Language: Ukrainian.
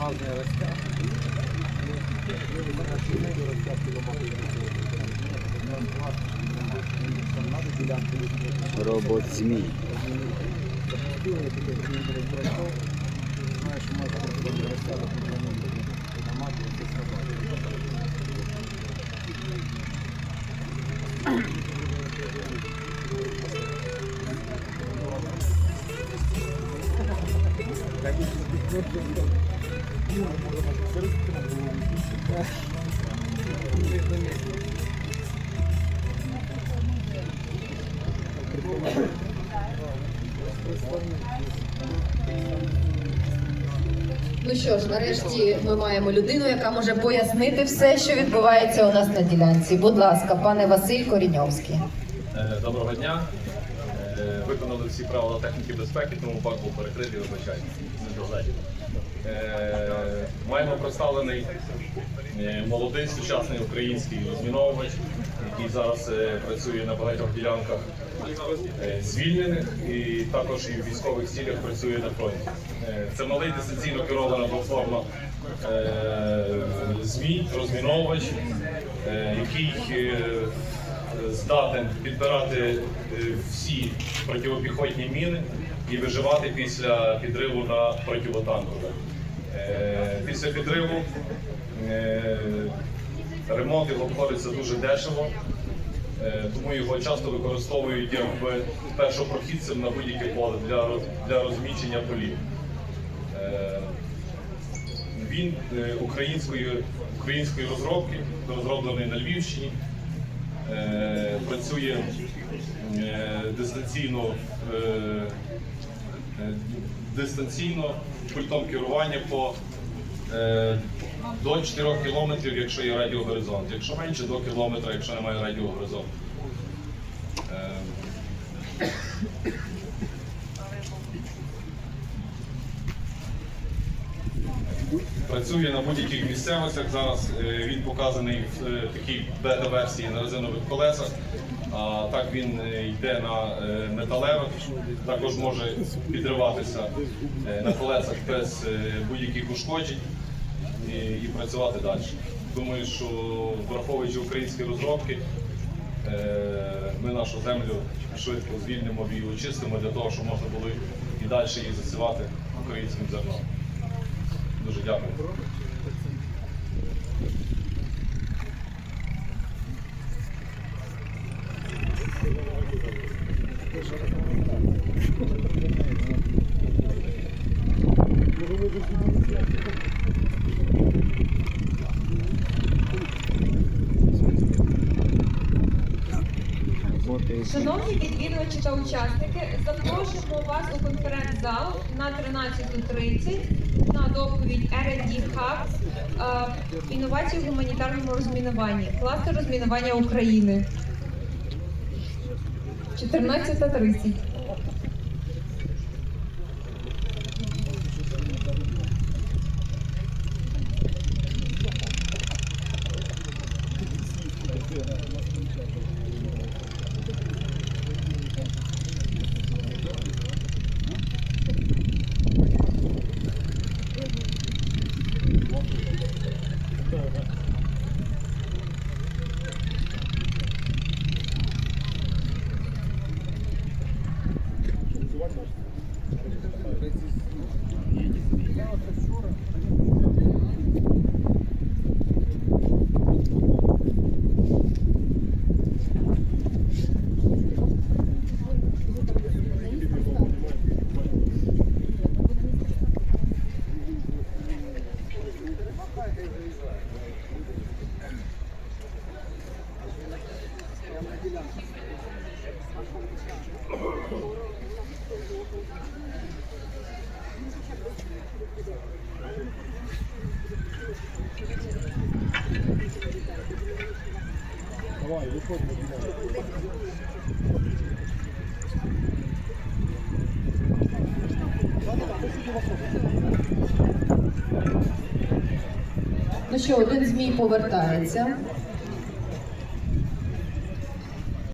справжня розтяжка. Робот змій. Ну що ж, нарешті ми маємо людину, яка може пояснити все, що відбувається у нас на ділянці. Будь ласка, пане Василь Коріньовський. Е, Доброго дня. Е, Виконали всі правила техніки безпеки, тому бак був перекритий, вибачайте, Маємо представлений е, молодий сучасний український розміновувач, який зараз е, працює на багатьох ділянках е, звільнених і також і в військових цілях працює на фронті. Е, Це малий дистанційно керована платформа е, ЗМІ, розміновувач, е, який е, здатен підбирати е, всі протипіхотні міни і виживати після підриву на противотанкове. Після підриву е, ремонт його обходиться дуже дешево, е, тому його часто використовують як першопрохідцем на будь-яке поле для, розміщення полів. Е, Він української, української розробки, розроблений на Львівщині. Е, працює е, дистанційно, е, дистанційно пультом керування по до 4 кілометрів, якщо є радіогоризонт. Якщо менше, до кілометра, якщо немає радіогоризонту. Працює на будь-яких місцевостях. Зараз е, він показаний в е, такій бета-версії на резинових колесах. А так він е, йде на металевих, також може підриватися на колесах без будь-яких ушкоджень і, працювати далі. Думаю, що враховуючи українські розробки, ми нашу землю швидко звільнимо і очистимо для того, щоб можна було і далі її засівати українським зерном. Дуже дякую. Шановні відвідувачі та учасники, запрошуємо вас у конференц-зал на 13.30 на доповідь R&D Hub е, інновації в гуманітарному розмінуванні, кластер розмінування України. 14.30. Вчора Ну що, один змій повертається.